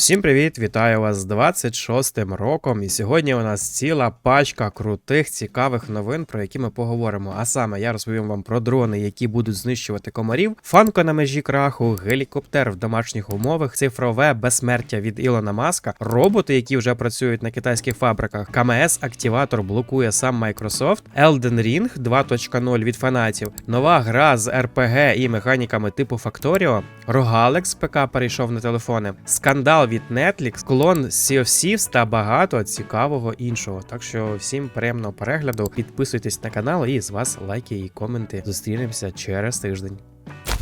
Всім привіт! Вітаю вас з 26-м роком. І сьогодні у нас ціла пачка крутих, цікавих новин, про які ми поговоримо. А саме я розповім вам про дрони, які будуть знищувати комарів, фанко на межі краху, гелікоптер в домашніх умовах, цифрове безсмертя від Ілона Маска, роботи, які вже працюють на китайських фабриках. КМС активатор блокує сам Microsoft, Elden Ring 2.0 від фанатів, нова гра з РПГ і механіками типу Factorio, Рогалекс ПК перейшов на телефони, скандал від Netflix, клон Sea of Thieves та багато цікавого іншого. Так що всім приємного перегляду, підписуйтесь на канал і з вас лайки і коменти. Зустрінемося через тиждень.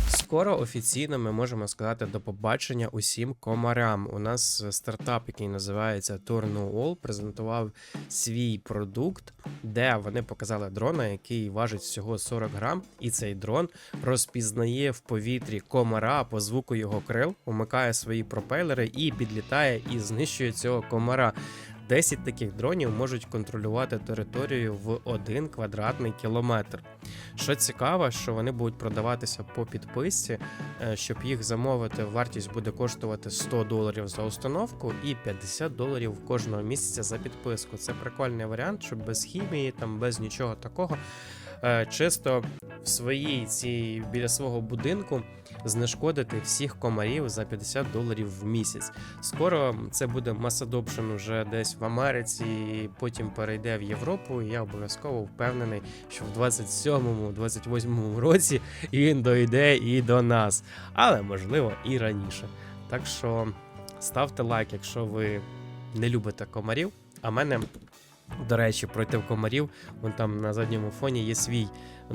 Скоро офіційно ми можемо сказати до побачення усім комарям. У нас стартап, який називається Turn презентував свій продукт, де вони показали дрона, який важить всього 40 грам, і цей дрон розпізнає в повітрі комара по звуку його крил, умикає свої пропелери і підлітає і знищує цього комара. 10 таких дронів можуть контролювати територію в 1 квадратний кілометр. Що цікаво, що вони будуть продаватися по підписці, е, щоб їх замовити, вартість буде коштувати 100 доларів за установку і 50 доларів кожного місяця за підписку. Це прикольний варіант, щоб без хімії, там без нічого такого. Е, Чисто в своїй цій біля свого будинку знешкодити всіх комарів за 50 доларів в місяць. Скоро це буде масадопшен уже десь в Америці, і потім перейде в Європу. І я обов'язково впевнений, що в 27-28 році він дойде і до нас, але можливо і раніше. Так що ставте лайк, якщо ви не любите комарів. А мене, до речі, проти комарів, вон там на задньому фоні є свій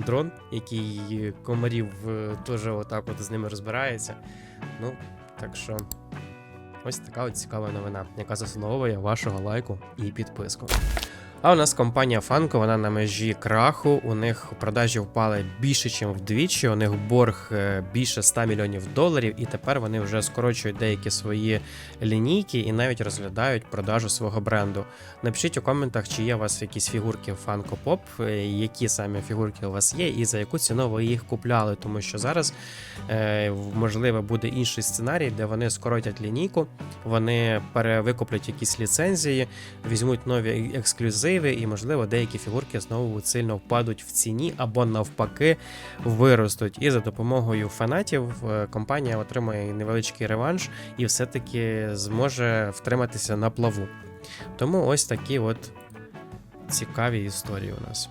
дрон, який комарів е, теж отак от з ними розбирається. Ну, так що. Ось така от цікава новина, яка заслуговує вашого лайку і підписку. А у нас компанія Funko, вона на межі краху. У них продажі впали більше, ніж вдвічі. У них борг е, більше 100 мільйонів доларів, і тепер вони вже скорочують деякі свої лінійки і навіть розглядають продажу свого бренду. Напишіть у коментах, чи є у вас якісь фігурки Funko Pop, е, які саме фігурки у вас є, і за яку ціну ви їх купляли, тому що зараз е, можливо буде інший сценарій, де вони скоротять лінійку, вони перевикуплять якісь ліцензії, візьмуть нові ексклюзиви, і, можливо, деякі фігурки знову сильно впадуть в ціні або навпаки виростуть. І за допомогою фанатів е, компанія отримає невеличкий реванш і все-таки зможе втриматися на плаву. Тому ось такі от цікаві історії у нас.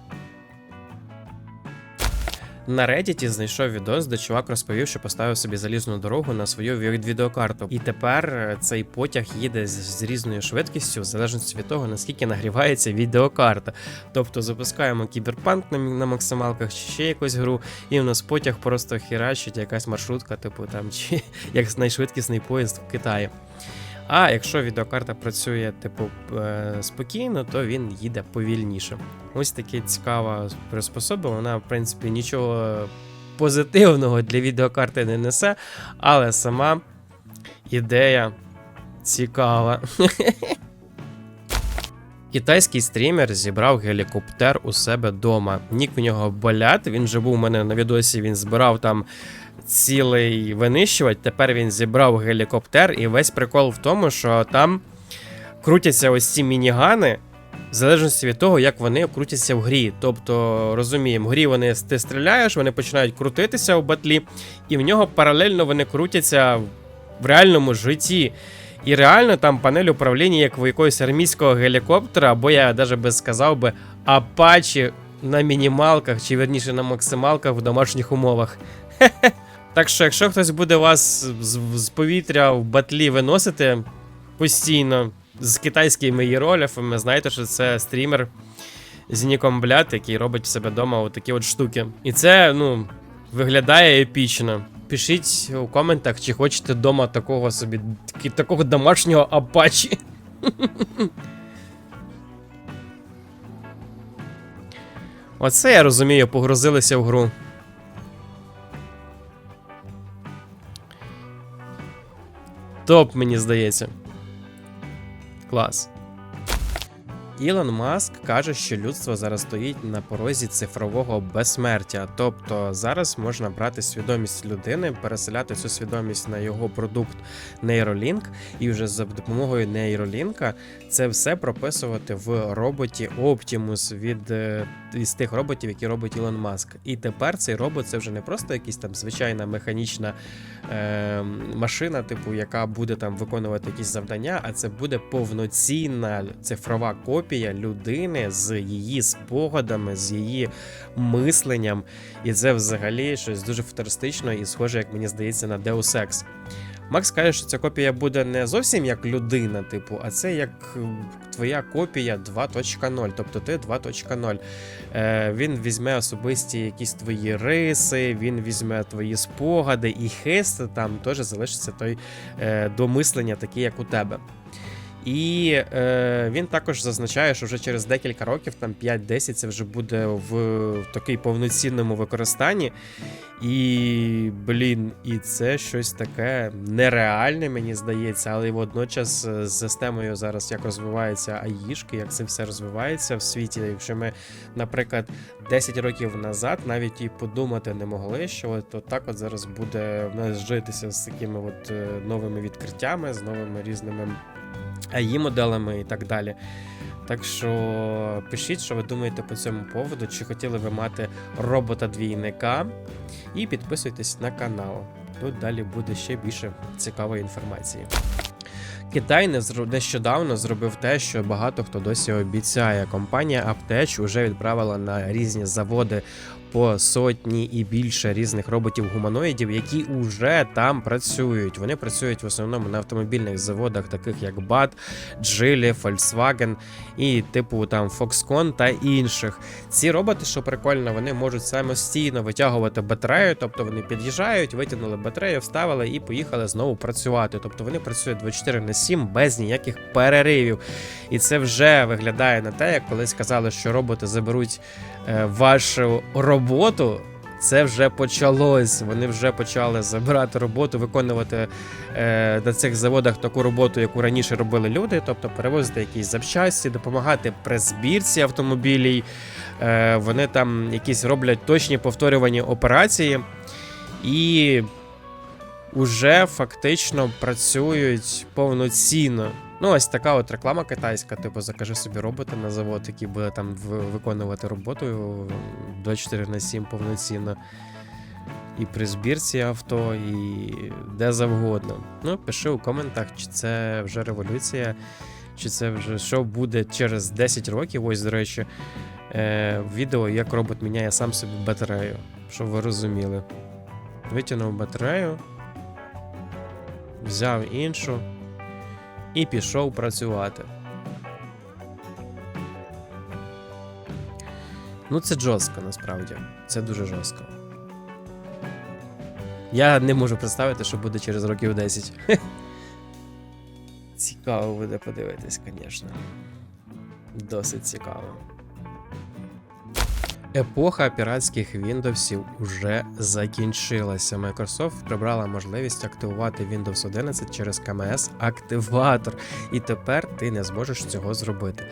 На Reddit знайшов відос, де чувак розповів, що поставив собі залізну дорогу на свою відеокарту. І тепер е, цей потяг їде з, різною швидкістю, в залежності від того, наскільки нагрівається відеокарта. Тобто запускаємо кіберпанк на, максималках чи ще якусь гру, і у нас потяг просто херачить якась маршрутка, типу там, чи як найшвидкісний поїзд в Китаї. А якщо відеокарта працює типу е, спокійно, то він їде повільніше. Ось таке цікава приспособа. Вона, в принципі, нічого позитивного для відеокарти не несе, але сама ідея цікава. Китайський стрімер зібрав гелікоптер у себе вдома. Нік в нього болят. Він вже був у мене на відосі. Він збирав там цілий винищувач. Тепер він зібрав гелікоптер, і весь прикол в тому, що там крутяться ось ці мінігани. В залежності від того, як вони крутяться в грі. Тобто, розуміємо, в грі вони ти стріляєш, вони починають крутитися в батлі, і в нього паралельно вони крутяться в реальному житті. І реально там панель управління, як у якогось армійського гелікоптера, або я навіть би сказав би Апачі на мінімалках, чи верніше на максималках в домашніх умовах. Так що, якщо хтось буде вас з, з повітря в батлі виносити постійно з китайськими іерогліфами, знаєте, що це стрімер з ніком Блят, який робить в себе вдома отакі от штуки. І це, ну, виглядає епічно. Пишіть у коментах, чи хочете вдома такого собі, такого домашнього апачі. Оце я розумію, погрузилися в гру. Топ, мені здається. Клас. Ілон Маск каже, що людство зараз стоїть на порозі цифрового безсмертя. Тобто зараз можна брати свідомість людини, переселяти цю свідомість на його продукт Neuralink, і вже за допомогою Neuralink це все прописувати в роботі Optimus від е, із тих роботів, які робить Ілон Маск. І тепер цей робот це вже не просто якась там звичайна механічна е, машина, типу, яка буде там виконувати якісь завдання, а це буде повноцінна цифрова копія людини з її спогадами, з її мисленням. І це взагалі щось дуже футуристично і схоже, як мені здається, на Deus Ex. Макс каже, що ця копія буде не зовсім як людина, типу, а це як е, твоя копія 2.0, тобто ти 2.0. Е, він візьме особисті якісь твої риси, він візьме твої спогади, і хист там теж залишиться той е, домислення, такі, як у тебе. І е, він також зазначає, що вже через декілька років, там 5-10, це вже буде в, в такій повноцінному використанні. І, блін, і це щось таке нереальне, мені здається, але водночас е, з системою зараз як розвиваються аїшки, як це все розвивається в світі. Якщо ми, наприклад, 10 років назад навіть і подумати не могли, що от, от так от зараз буде в нас житися з такими от е, новими відкриттями, з новими різними АІ моделами і так далі. Так що пишіть, що ви думаєте по цьому поводу, чи хотіли ви мати робота-двійника, і підписуйтесь на канал. Тут далі буде ще більше цікавої інформації. Китай не нещодавно зробив те, що багато хто досі обіцяє. Компанія Aptech вже відправила на різні заводи по сотні і більше різних роботів-гуманоїдів, які вже там працюють. Вони працюють в основному на автомобільних заводах, таких як BAT, Geely, Volkswagen і типу там Foxconn та інших. Ці роботи, що прикольно, вони можуть самостійно витягувати батарею, тобто вони під'їжджають, витягнули батарею, вставили і поїхали знову працювати. Тобто вони працюють 24 на 7 без ніяких переривів. І це вже виглядає на те, як колись казали, що роботи заберуть е, вашу роботу. Це вже почалось. Вони вже почали забирати роботу, виконувати е, на цих заводах таку роботу, яку раніше робили люди, тобто перевозити якісь запчасті, допомагати при збірці автомобілів. Е, вони там якісь роблять точні повторювані операції і вже фактично працюють повноцінно. Ну, ось така от реклама китайська, типу, закажи собі робота на завод, який буде там виконувати роботу 24 на 7 повноцінно. І при збірці авто, і де завгодно. Ну, пиши у коментах, чи це вже революція, чи це вже що буде через 10 років. Ось, до речі, е, відео, як робот міняє сам собі батарею, щоб ви розуміли. Витягнув батарею, взяв іншу і пішов працювати. Ну, це жорстко насправді. Це дуже жорстко. Я не можу представити, що буде через років 10. Цікаво буде подивитись, звісно. Досить цікаво. Епоха піратських Віндовсів уже закінчилася. Microsoft прибрала можливість активувати Windows 11 через КМС активатор, і тепер ти не зможеш цього зробити.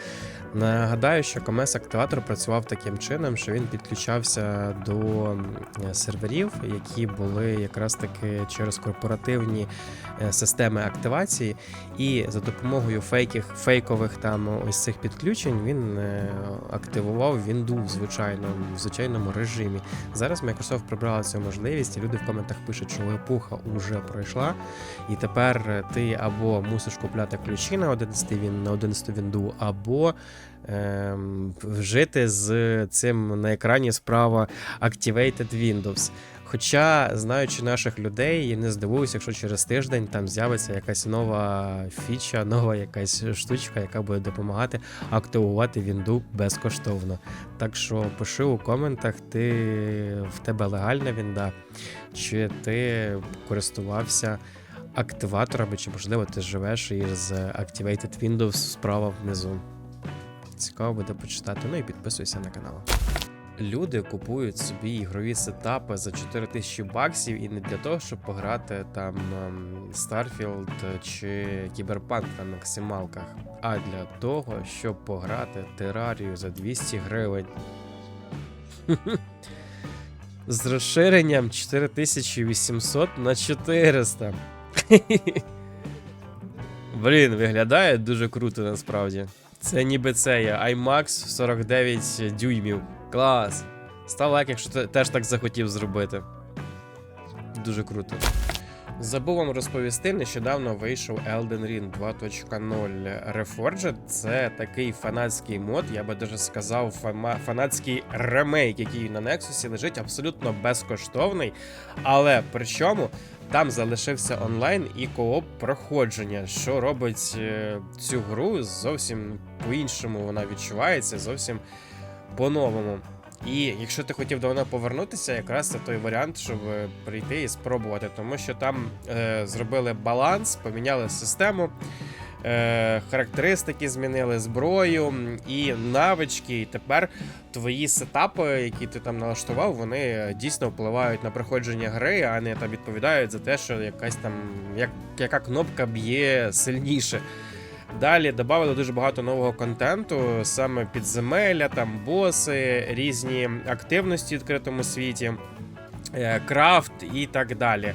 Нагадаю, що КМС активатор працював таким чином, що він підключався до серверів, які були якраз таки через корпоративні е, системи активації, і за допомогою фейків, фейкових там ось цих підключень він е, активував Windows звичайно в звичайному режимі. Зараз Microsoft прибрала цю можливість, і люди в коментах пишуть, що епоха вже пройшла, і тепер е, ти або мусиш купляти ключі на 11 він на 11 Windows, або жити з цим на екрані справа Activated Windows. Хоча, знаючи наших людей, я не здивуюся, якщо через тиждень там з'явиться якась нова фіча, нова якась штучка, яка буде допомагати активувати Вінду безкоштовно. Так що пиши у коментах, ти в тебе легальна вінда, чи ти користувався активаторами, чи можливо ти живеш із Activated Windows справа внизу. Цікаво буде почитати. Ну і підписуйся на канал. люди купують собі ігрові сетапи за 4000 баксів і не для того, щоб пограти там ем, Starfield чи Кіберпанк на максималках, а для того, щоб пограти терарію за 200 гривень. З розширенням 4800 на 400. Блін, виглядає дуже круто насправді. Це ніби це є iMax 49 дюймів. Клас. Став лайк, якщо ти теж так захотів зробити. Дуже круто. Забув вам розповісти, нещодавно вийшов Elden Ring 2.0 Reforged. Це такий фанатський мод, я би даже сказав, фама- фанатський ремейк, який на Nexus лежить абсолютно безкоштовний. Але при чому там залишився онлайн і кооп проходження, що робить е, цю гру зовсім по-іншому вона відчувається, зовсім по-новому. І якщо ти хотів давно повернутися, якраз це той варіант, щоб е, прийти і спробувати, тому що там е, зробили баланс, поміняли систему, е, характеристики змінили зброю і навички. І тепер твої сетапи, які ти там налаштував, вони дійсно впливають на проходження гри, а не там відповідають за те, що якась там як, яка кнопка б'є сильніше. Далі додали дуже багато нового контенту, саме підземелля, там боси, різні активності в відкритому світі, е, крафт і так далі.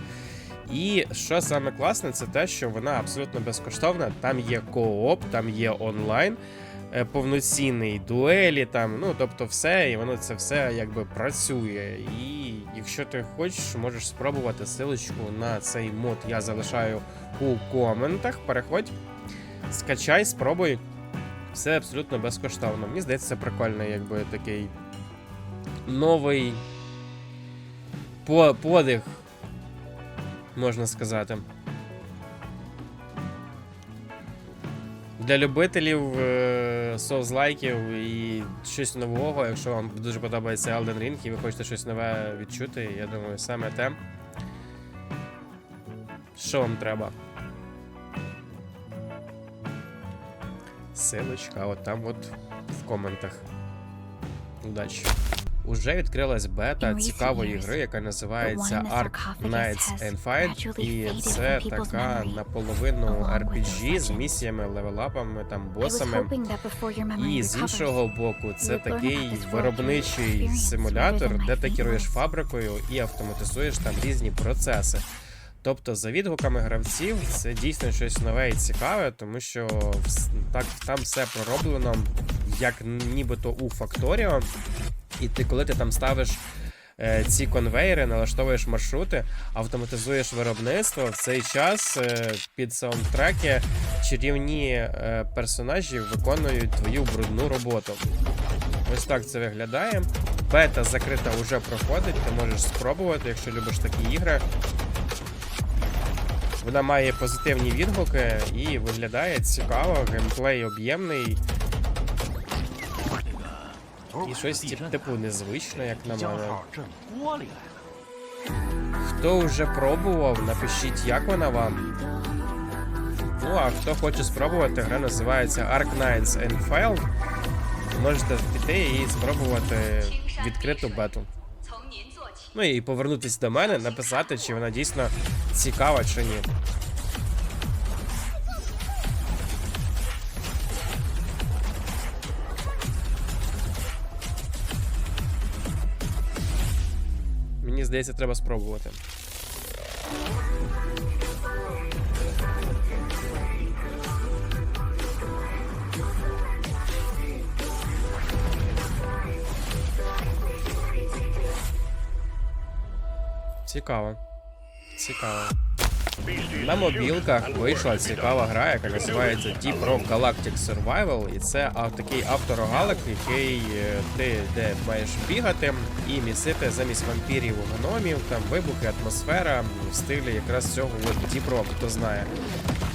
І що саме класне, це те, що вона абсолютно безкоштовна. Там є кооп, там є онлайн, е, повноцінний дуелі, там, ну тобто все, і воно це все якби працює. І якщо ти хочеш, можеш спробувати силочку на цей мод. Я залишаю у коментах. Переходь скачай, спробуй. Все абсолютно безкоштовно. Мені здається, це прикольний, якби такий новий подих, можна сказати. Для любителів е- соузлайків і щось нового, якщо вам дуже подобається Elden Ring і ви хочете щось нове відчути, я думаю, саме те. Що вам треба? Силочка, от там от в коментах. Удачі. Уже відкрилась бета цікавої гри, яка називається Ark Knights and Fight. І це така наполовину RPG з місіями, левелапами, там босами. І з іншого боку, це такий виробничий симулятор, де ти керуєш фабрикою і автоматизуєш там різні процеси. Тобто, за відгуками гравців, це дійсно щось нове і цікаве, тому що так там все пророблено як нібито у Factorio. І ти, коли ти там ставиш е, ці конвейери, налаштовуєш маршрути, автоматизуєш виробництво, в цей час е, під саундтреки чарівні е, персонажі виконують твою брудну роботу. Ось так це виглядає. Бета закрита вже проходить, ти можеш спробувати, якщо любиш такі ігри. Вона має позитивні відгуки і виглядає цікаво, геймплей об'ємний. І щось типу незвичне, як на мене. Хто вже пробував, напишіть, як вона вам. Ну, а хто хоче спробувати, гра називається Ark Knights and Можете піти і спробувати відкриту бету. Ну і повернутися до мене, написати, чи вона дійсно цікава чи ні. Мені здається, треба спробувати. Цікаво. Цікаво. На мобілках вийшла цікава гра, яка називається Deep Rock Galactic Survival. І це такий авторогалик, який е, ти де маєш бігати і місити замість вампірів гномів, там вибухи, атмосфера в стилі якраз цього от Deep Rock, хто знає.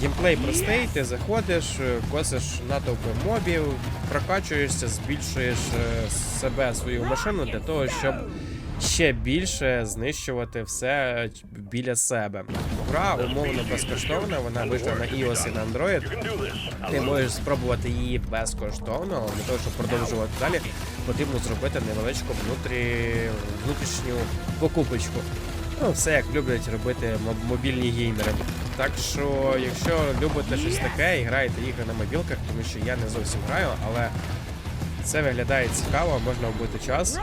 Геймплей простий, ти заходиш, е, косиш натовпи мобів, прокачуєшся, збільшуєш е, себе, свою машину для того, щоб ще більше знищувати все біля себе. Гра умовно безкоштовна, вона вийшла на iOS і на Android. Ти можеш спробувати її безкоштовно, для того, щоб продовжувати далі. потрібно зробити невеличку внутрі... внутрішню покупочку. Ну, все як люблять робити мобільні геймери. Так що, якщо любите щось таке і граєте ігри на мобілках, тому що я не зовсім граю, але це виглядає цікаво, можна вбити час.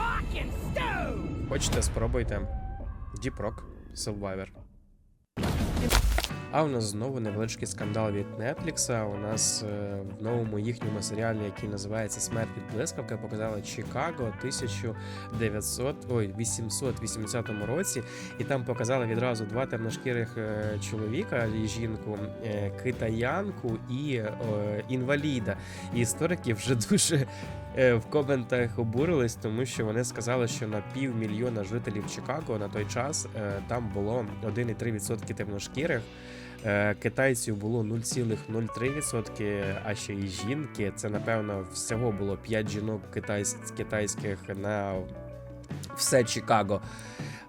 Хочете, спробуйте. Rock Survivor. А у нас знову невеличкий скандал від Netflix. У нас е, в новому їхньому серіалі, який називається Смерть від блискавки, показали Чикаго 1900, ой, 880 році, і там показали відразу два темношкірих е, чоловіка і жінку, е, китаянку і е, інваліда. І історики вже дуже в коментах обурились, тому що вони сказали, що на півмільйона жителів Чикаго на той час е, там було 1,3% темношкірих. Е, Китайців було 0,03%, а ще й жінки. Це напевно всього було 5 жінок китайсь- китайських на все Чикаго.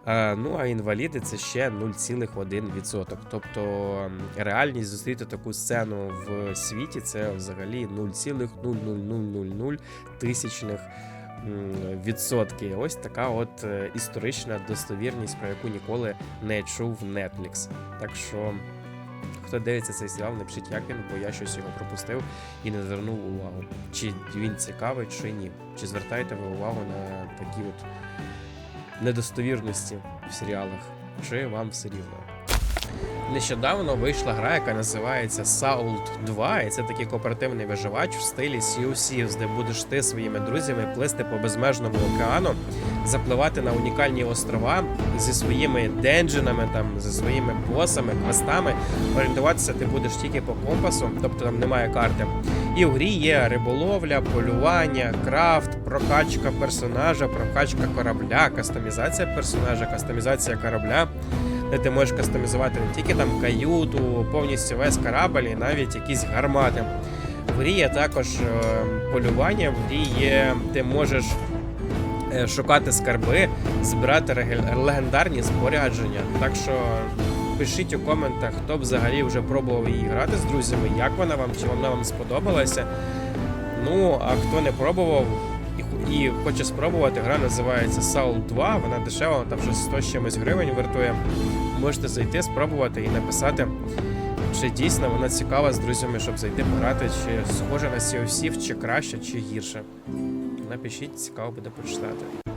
Е, Ну а інваліди це ще 0,1%. Тобто реальність зустріти таку сцену в світі це взагалі 0,00000 тисячних відсотки. Ось така от е, історична достовірність, про яку ніколи не чув Netflix. Так що, хто дивиться цей серіал, напишіть, як він, бо я щось його пропустив і не звернув увагу. Чи він цікавий, чи ні. Чи звертаєте ви увагу на такі от недостовірності в серіалах, чи вам все рівно? Нещодавно вийшла гра, яка називається Salt 2, і це такий кооперативний виживач в стилі Sea of Thieves, де будеш ти своїми друзями плисти по безмежному океану, запливати на унікальні острова зі своїми денджинами, там зі своїми босами, квестами. Орієнтуватися ти будеш тільки по компасу, тобто там немає карти. І в грі є риболовля, полювання, крафт, прокачка персонажа, прокачка корабля, кастомізація персонажа, кастомізація корабля де ти можеш кастомізувати не тільки там каюту, повністю весь корабль і навіть якісь гармати. В грі є також е, полювання, в грі є, ти можеш е, шукати скарби, збирати легендарні спорядження. Так що пишіть у коментах, хто б взагалі вже пробував її грати з друзями, як вона вам, чи вона вам сподобалася. Ну, а хто не пробував і, і хоче спробувати, гра називається Soul 2, вона дешева, вона там щось 100 з чимось гривень вартує. Можете зайти, спробувати і написати, чи дійсно вона цікава з друзями, щоб зайти пограти, чи схоже на Thieves, чи краще, чи гірше. Напишіть, цікаво буде почитати.